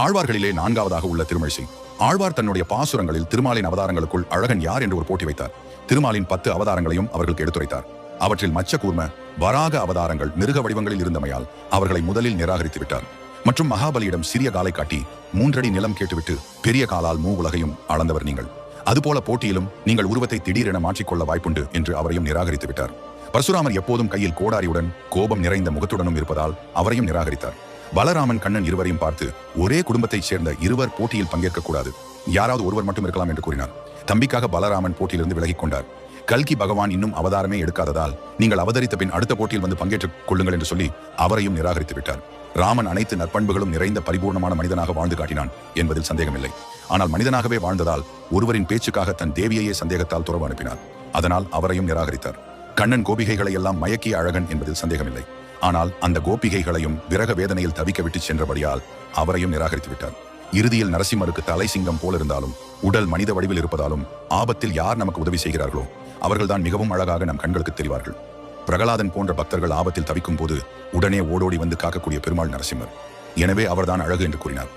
ஆழ்வார்களிலே நான்காவதாக உள்ள திருமழிசை. ஆழ்வார் தன்னுடைய பாசுரங்களில் திருமாலின் அவதாரங்களுக்குள் அழகன் யார் என்று ஒரு போட்டி வைத்தார். திருமாலின் பத்து அவதாரங்களையும் அவர்களுக்கு எடுத்துரைத்தார். அவற்றில் மச்சகூர்ம வராக அவதாரங்கள் மிருக வடிவங்களில் இருந்தமையால் அவர்களை முதலில் நிராகரித்து விட்டார். மற்றும் மகாபலியிடம் சிறிய காலை காட்டி மூன்றடி நிலம் கேட்டுவிட்டு பெரிய காலால் மூ உலகையும் அளந்தவர் நீங்கள். அதுபோல போட்டியிலும் நீங்கள் உருவத்தை திடீரென மாற்றிக்கொள்ள வாய்ப்புண்டு என்று அவரையும் நிராகரித்து விட்டார். பரசுராமர் எப்போதும் கையில் கோடாரியுடன் கோபம் நிறைந்த முகத்துடனும் இருப்பதால் அவரையும் நிராகரித்தார். பலராமன் கண்ணன் இருவரையும் பார்த்து ஒரே குடும்பத்தைச் சேர்ந்த இருவர் போட்டியில் பங்கேற்க கூடாது. யாராவது ஒருவர் மட்டும் இருக்கலாம் என்று கூறினார். தம்பிக்காக பலராமன் போட்டியிலிருந்து விலகிக் கொண்டார். கல்கி பகவான் இன்னும் அவதாரமே எடுக்காததால் நீங்கள் அவதரித்த பின் அடுத்த போட்டியில் வந்து பங்கேற்றுக் கொள்ளுங்கள் என்று சொல்லி அவரையும் நிராகரித்து விட்டார். ராமன் அனைத்து நற்பண்புகளும் நிறைந்த பரிபூர்ணமான மனிதனாக வாழ்ந்து காட்டினான் என்பதில் சந்தேகமில்லை. ஆனால் மனிதனாகவே வாழ்ந்ததால் ஒருவரின் பேச்சுக்காக தன் தேவியையே சந்தேகத்தால் துறவு அனுப்பினார். அதனால் அவரையும் நிராகரித்தார். கண்ணன் கோபிகைகளை எல்லாம் மயக்கிய அழகன் என்பதில் சந்தேகமில்லை. ஆனால் அந்த கோபிகைகளையும் விரக வேதனையில் தவிக்க விட்டு சென்றபடியால் அவரையும் நிராகரித்து விட்டார். இறுதியில் நரசிம்மருக்கு தலை சிங்கம் போல் இருந்தாலும் உடல் மனித வடிவில் இருப்பதாலும் ஆபத்தில் யார் நமக்கு உதவி செய்கிறார்களோ அவர்கள்தான் மிகவும் அழகாக நம் கண்களுக்கு தெரிவார்கள். பிரகலாதன் போன்ற பக்தர்கள் ஆபத்தில் தவிக்கும் போது உடனே ஓடோடி வந்து காக்கக்கூடிய பெருமாள் நரசிம்மர். எனவே அவர்தான் அழகு என்று கூறினார்.